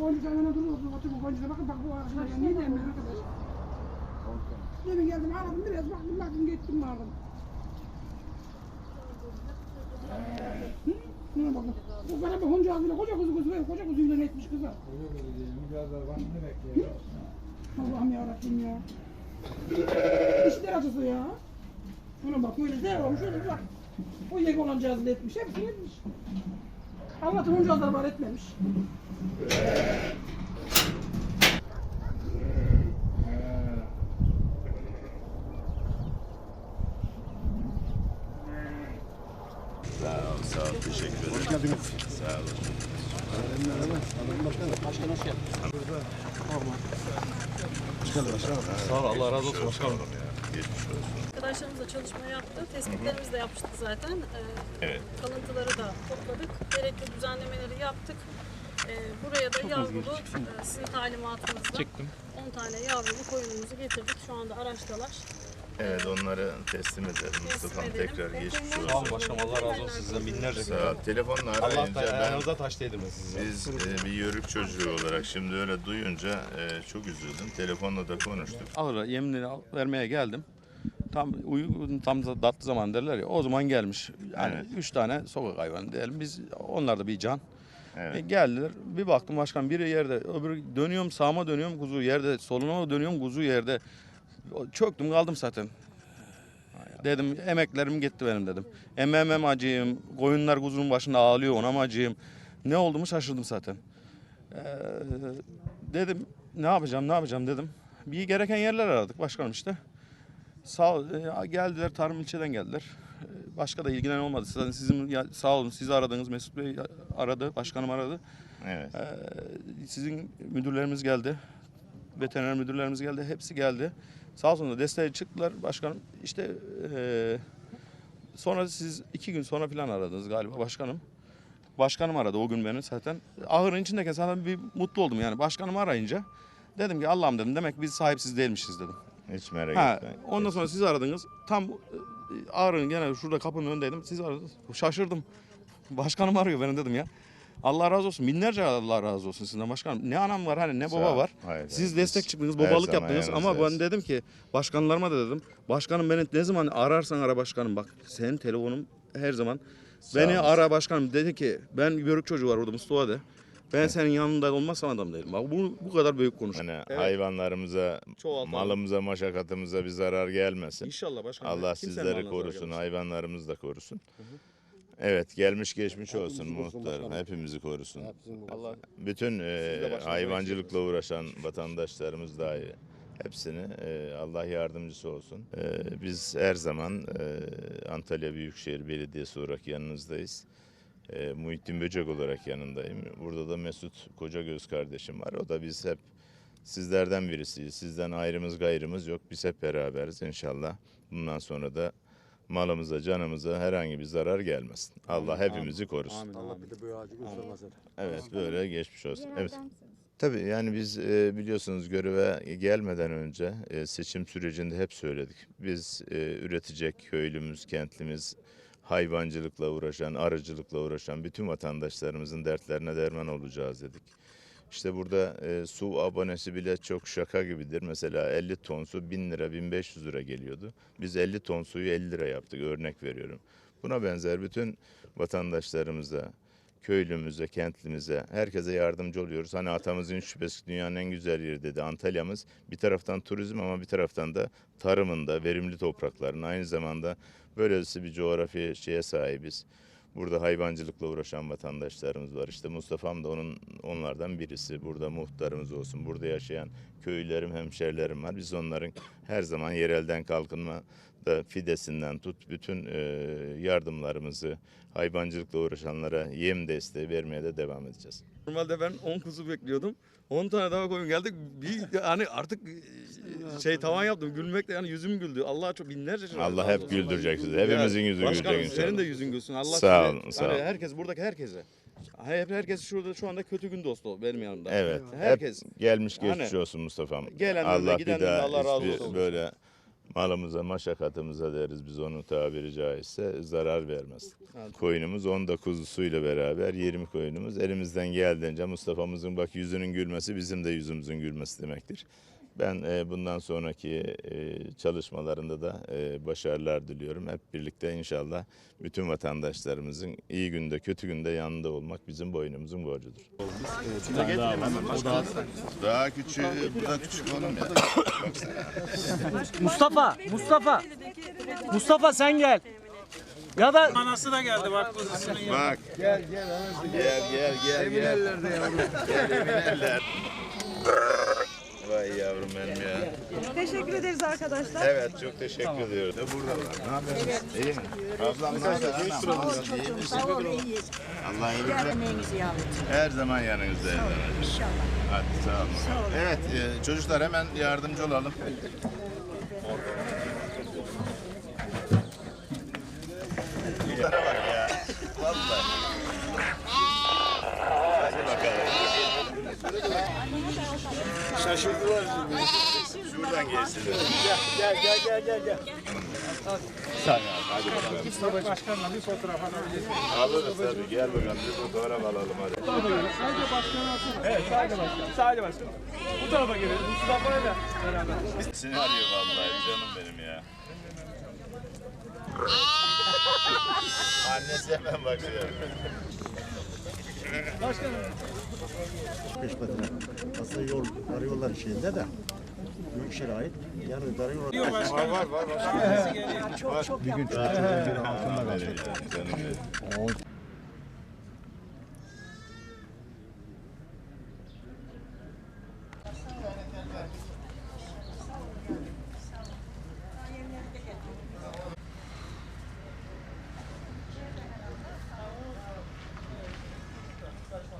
Boncuk ayağına duruyor. Otur bu boncuğa bakın bak bu arkadaş. Niye demiyor arkadaş? Demin geldim aradım biraz baktım baktım gittim vardım. Ne bakın. Bu kadar bir honca ağzıyla koca kuzu kuzu koca kuzuyla ne etmiş kızlar. Allah'ım yarabbim ya. İşler acısı ya. Şuna bak böyle de olmuş öyle bak. O yek olan cihazı etmiş. Hepsini etmiş. Allah'tan onca azar var etmemiş. Sağ ol, sağ ol. Teşekkür ederim. Hoş geldiniz. Sağ olun. Sağ ol, Allah razı olsun başkanım. Ya, Geçmiş olsun. Arkadaşlarımızla çalışma yaptı. Tespitlerimizi de yapmıştık zaten. Ee, Evet. Kalıntıları da topladık. Gerekli düzenlemeleri yaptık. Ee, buraya da yavrulu e, sizin talimatınızla 10 tane yavrulu koyunumuzu getirdik. Şu anda araçtalar. Evet onları teslim edelim. Mustafa'm edelim. tekrar geçmiş olsun. Sağ olun başkanım, Allah razı olsun sizden binlerce Sağ ol. Telefonla Allah arayınca ben ayağınıza taş değdirmesin size. biz e, bir yörük çocuğu olarak şimdi öyle duyunca e, çok üzüldüm. Telefonla da konuştuk. Alır yeminleri al- vermeye geldim. Tam uygun tam da tatlı zaman derler ya o zaman gelmiş. Yani Evet. üç tane sokak hayvanı diyelim biz onlar da bir can. Evet. E, geldiler bir baktım başkan biri yerde öbürü dönüyorum sağıma dönüyorum kuzu yerde soluna dönüyorum kuzu yerde. Çöktüm kaldım zaten. Dedim emeklerim gitti benim dedim. Emeğime mi acıyım, koyunlar kuzunun başında ağlıyor ona mı acıyım. Ne olduğumu şaşırdım zaten. Ee, dedim ne yapacağım ne yapacağım dedim. Bir gereken yerler aradık başkanım işte. Sağ e, geldiler tarım ilçeden geldiler. E, Başka da ilgilenen olmadı. Sizin, sizin sağ olun sizi aradınız Mesut Bey aradı, başkanım aradı. Evet. Ee, sizin müdürlerimiz geldi. Veteriner müdürlerimiz geldi. Hepsi geldi. Sağ olsun desteğe çıktılar başkanım. İşte eee, sonra siz iki gün sonra falan aradınız galiba başkanım. Başkanım aradı o gün beni zaten. Ahırın içindeyken zaten bir mutlu oldum yani. Başkanım arayınca dedim ki Allah'ım dedim demek biz sahipsiz değilmişiz dedim. Hiç merak etme. ondan sonra siz aradınız. Tam e, ağrın gene şurada kapının önündeydim. Siz aradınız. Şaşırdım. Başkanım arıyor beni dedim ya. Allah razı olsun. Binlerce Allah razı olsun sizden başkanım. Ne anam var hani ne Sağ baba var. Hayır, Siz destek çıktınız, babalık yaptınız ama ben dedim ki başkanlarıma da dedim. Başkanım beni ne zaman ararsan ara başkanım bak senin telefonum her zaman. beni olasın. ara başkanım dedi ki ben yörük çocuğu var orada Mustafa de. Ben senin yanında olmazsam adam değilim. Bak bu, bu kadar büyük konuş. Hani Evet. hayvanlarımıza, Çoğaltalım. malımıza, maşakatımıza bir zarar gelmesin. İnşallah başkanım. Allah Kimsenin sizleri malına zarar korusun, gelmesin. hayvanlarımızı da korusun. Evet, gelmiş geçmiş olsun Hepimizi korusun muhtarım. başkanım. Hepimizi korusun. Allah Bütün e, başınıza hayvancılıkla uğraşan vatandaşlarımız dahi hepsini e, Allah yardımcısı olsun. E, biz her zaman e, Antalya Büyükşehir Belediyesi olarak yanınızdayız. E, Muhittin Böcek olarak yanındayım. Burada da Mesut Kocagöz kardeşim var. O da biz hep sizlerden birisiyiz. Sizden ayrımız gayrımız yok. Biz hep beraberiz inşallah. Bundan sonra da malımıza, canımıza herhangi bir zarar gelmesin. Allah hepimizi korusun. Amin, Allah bir de bu ağacı göstermesin. Evet böyle geçmiş olsun. Evet. Tabii yani biz e, biliyorsunuz göreve gelmeden önce e, seçim sürecinde hep söyledik. Biz e, üretecek köylümüz, kentlimiz, hayvancılıkla uğraşan, arıcılıkla uğraşan bütün vatandaşlarımızın dertlerine derman olacağız dedik. İşte burada e, su abonesi bile çok şaka gibidir. Mesela 50 ton su 1000 lira 1500 lira geliyordu. Biz 50 ton suyu 50 lira yaptık örnek veriyorum. Buna benzer bütün vatandaşlarımıza, köylümüze, kentlimize, herkese yardımcı oluyoruz. Hani atamızın şüphesi dünyanın en güzel yeri dedi Antalya'mız. Bir taraftan turizm ama bir taraftan da tarımında, verimli toprakların aynı zamanda böylesi bir coğrafi şeye sahibiz. Burada hayvancılıkla uğraşan vatandaşlarımız var. İşte Mustafa'm da onun onlardan birisi. Burada muhtarımız olsun. Burada yaşayan köylerim, hemşerilerim var. Biz onların her zaman yerelden kalkınma da fidesinden tut bütün e, yardımlarımızı hayvancılıkla uğraşanlara yem desteği vermeye de devam edeceğiz. Normalde ben 10 kuzu bekliyordum. 10 tane daha koyun geldik. Bir hani artık şey tavan yaptım. Gülmekle yani yüzüm güldü. Allah çok binlerce razı Allah hep güldürecek sizi. Hepimizin yüzü Başkanım gülecek senin de yüzün gülsün. Allah Sağ olun, sağ hani olun. herkes buradaki herkese. Hep herkes şurada şu anda kötü gün dostu benim yanımda. Evet. Herkes. Hep gelmiş Hani geçmiş olsun Mustafa'm. gelenlerle, Allah bir gidenlerle daha Allah razı hiçbir olsun. böyle malımıza, maşakatımıza deriz biz onun tabiri caizse zarar vermez. Koyunumuz 19'lusuyla beraber 20 koyunumuz elimizden geldiğince Mustafa'mızın bak yüzünün gülmesi bizim de yüzümüzün gülmesi demektir. Ben e, bundan sonraki e, çalışmalarında da e, başarılar diliyorum. Hep birlikte inşallah bütün vatandaşlarımızın iyi günde kötü günde yanında olmak bizim boynumuzun borcudur. Daha küçük, bu da küçük oğlum ya. Mustafa, Mustafa, Mustafa sen gel. Ya da anası da geldi bak kuzusunu. Bak. Gel gel gel gel gel. Emin ellerde yavrum. Gel emin eller. Vay yavrum benim ya. Teşekkür ederiz arkadaşlar. Evet çok teşekkür ediyoruz. Ne buradalar? Ne haber? İyi mi? Ablam ne ol çocuğum. Sağ ol iyiyiz. Allah iyilik ver. Emeğinizi yavrum. Her zaman yanınızdayız. İnşallah. Hadi sağ olun. Evet e, çocuklar hemen yardımcı olalım. Bunlara bak ya. Vallahi. Hadi bakalım. Şaşırdılar şimdi. Şuradan geçsinler. Gel gel gel gel gel. Hadi bakalım. Mustafa Başkan'la bir fotoğraf alabiliriz. Alırız tabii. Gel bakalım bir fotoğraf alalım hadi. Sadece başkan olsun. Evet sadece başkan. Sadece başkan. Bu tarafa gelelim. Mustafa ile beraber. Seni arıyor vallahi canım benim ya. Annesi hemen bakıyor. Beş metre. Aslında yol, arıyorlar şeyinde de. Büyükşehir'e ait. Yani darıyorlar. Var var var. var. Çok çok Bir gün çocuğun biri altında kaldı. Canım benim. O